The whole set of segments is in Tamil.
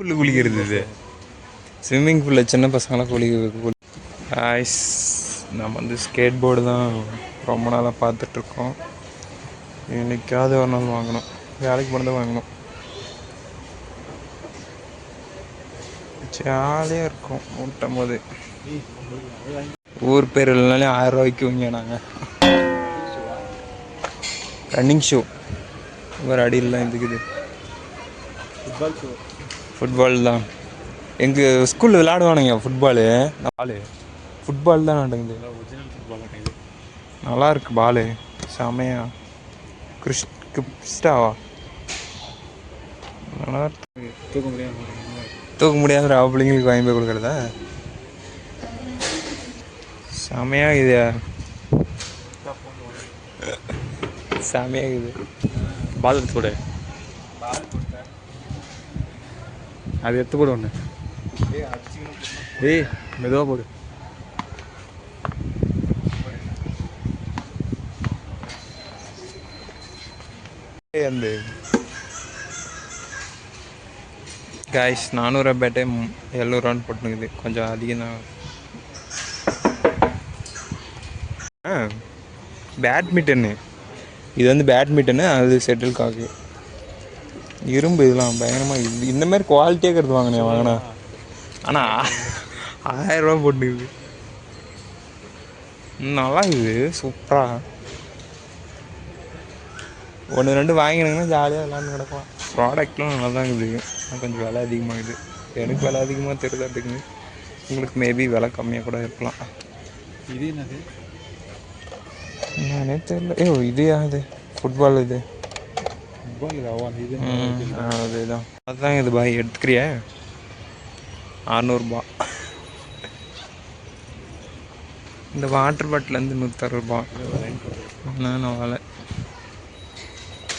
புல்லு குளிக்கிறது இது. ஸ்விம்மிங் பூலில் சின்ன பசங்களாம் குளிக்க ஐஸ் நம்ம வந்து ஸ்கேட் போர்டு தான் ரொம்ப நாளாக பார்த்துட்ருக்கோம். என்னைக்காவது ஒரு நாள் வாங்கணும். வேலைக்கு போனதை வாங்கணும். ஜாலியாக இருக்கும் ஊட்டும் போது. ஊர் பேர் இல்லைனாலே ஆயிரம் ரூபாய்க்கு வைங்க நாங்கள் ரன்னிங் ஷூ ஒரு அடியெல்லாம் இதுக்குது ஃபுட்பால் தான். எங்கள் ஸ்கூலில் விளையாடுவானுங்க ஃபுட்பாலு பாலு ஃபுட்பால் தான் நடக்குது. நல்லா இருக்கு பாலு செமையா. கிறிஸ் கிறிஸ்டாவா? நல்லா இருக்கு. தூக்க முடியாது தூக்க முடியாத பிள்ளைங்களுக்கு வாங்கி போய் கொடுக்குறதா? செமையா இது செமையா இது பால் எடுத்து போடு அது எடுத்து போடு ஒன்று ஏய் மெதுவாக போடு. அந்த காய்ஸ் நானூறு பேட்டே எழுநூறுவான்னு போட்டுனுக்குது கொஞ்சம் அதிகம் தான். ஆ பேட்மிட்டனு இது வந்து பேட்மிட்டனு அது செட்டில் காக்கு இரும்பு இதெல்லாம் பயங்கரமாக இது இந்த மாதிரி குவாலிட்டியாக இருக்கிறது வாங்கினேன் வாங்கினா. ஆனால் ஆயிரரூபா போட்டுக்குது. நல்லா இருக்குது. சூப்பராக ஒன்று ரெண்டு வாங்கினீங்கன்னா ஜாலியாக விளாண்டு கிடக்கலாம் ப்ராடக்ட்லாம் நல்லா தான் இருக்குது. ஆனால் கொஞ்சம் விலை அதிகமாகுது. எனக்கு விலை அதிகமாக தெரியுதாட்டுக்குது உங்களுக்கு மேபி விலை கம்மியாக கூட இருக்கலாம். இது என்னது? நானே தெரியல. ஏ இது யாரு? ஃபுட்பால் இது ஃபுட்பால் இது அந்த இது ம், ஆ, அதுதான் அதுதான் இது பாய் எடுத்துக்கிறியா அறநூறுபா இந்த வாட்டர் பாட்டிலேருந்து வந்து நான் வேலை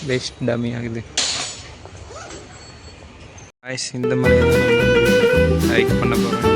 பெஸ்ட் டம்மி ஆகுது. ஐஸ் இந்த மாதிரி லைக் பண்ண போகிறேன்